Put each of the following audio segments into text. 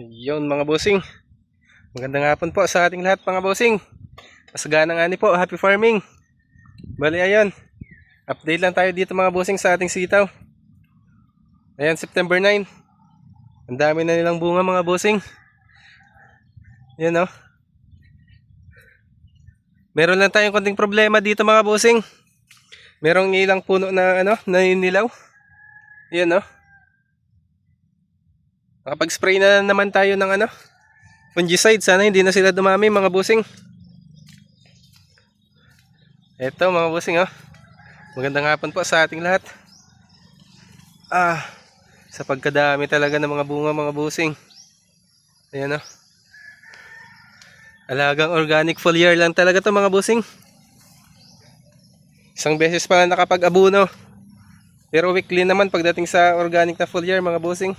Yun mga bossing. Magandang hapon po sa ating lahat mga bossing. Masaganang ani po, happy farming. Bali ayan. Update lang tayo dito mga bossing sa ating sitaw. Ayan, September 9. Ang dami na nilang bunga mga bossing. Yan oh. Meron lang tayong konting problema dito mga bossing. Merong ilang puno na ano, naninilaw. Yan oh. Nakapag-spray na naman tayo ng ano, fungicide. Sana hindi na sila dumami mga busing. Eto mga busing oh. Magandang hapon po sa ating lahat. Ah, sa pagkadami talaga ng mga bunga mga busing. Ayan oh. Alagang organic foliar lang talaga to mga busing. Isang beses pa lang nakapag-abuno. Pero weekly naman pagdating sa organic na foliar mga busing.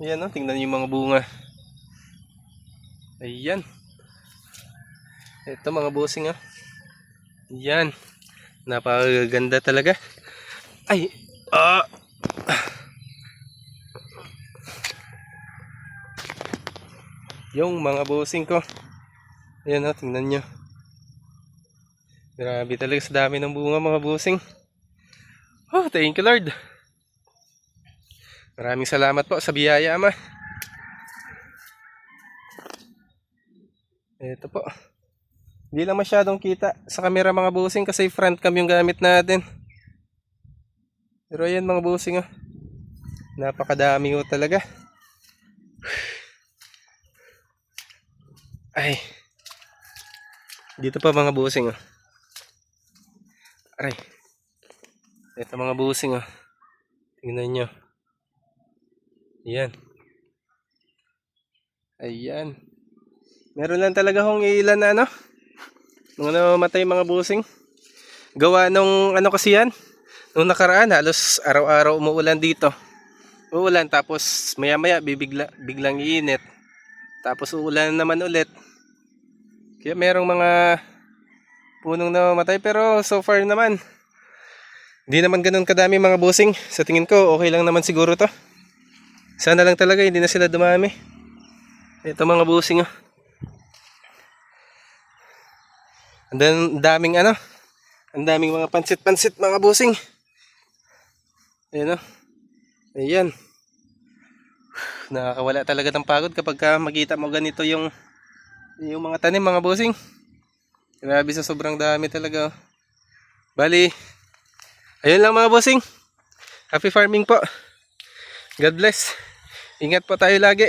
Ayan o, tingnan niyo yung mga bunga. Ayan. Ito mga busing o. Ayan. Napakaganda talaga. Ay! Ah! Yung mga busing ko. Ayan o, tingnan nyo. Grabe talaga sa dami ng bunga mga busing. Oh, thank you Lord. Maraming salamat po sa biyaya, Ama. Ito po. Hindi lang masyadong kita sa camera mga busing kasi front cam yung gamit natin. Pero ayan mga busing oh. Napakadami ho talaga. Ay. Dito pa mga busing oh. Aray. Ito mga busing oh. Tingnan nyo. Ayan. Ayan. Meron lang talaga hong ilan na ano. Nung namatay mga busing. Gawa nung ano kasi yan. Nung nakaraan halos araw-araw umuulan dito. Uulan tapos maya maya bibigla, biglang iinit. Tapos uulan naman ulit. Kaya merong mga punong namatay pero so far naman. Hindi naman ganun kadami mga busing. Sa tingin ko okay lang naman siguro to. Sana lang talaga hindi na sila dumami. Ito mga busing oh. Ang daming ano. Ang daming mga pansit-pansit mga busing. Ayan oh. Ayan. Nakakawala talaga ng pagod kapag ka makita mo ganito yung yung mga tanim mga busing. Grabe sa sobrang dami talaga oh. Bali. Ayun lang mga busing. Happy farming po. God bless. Ingat po tayo lagi.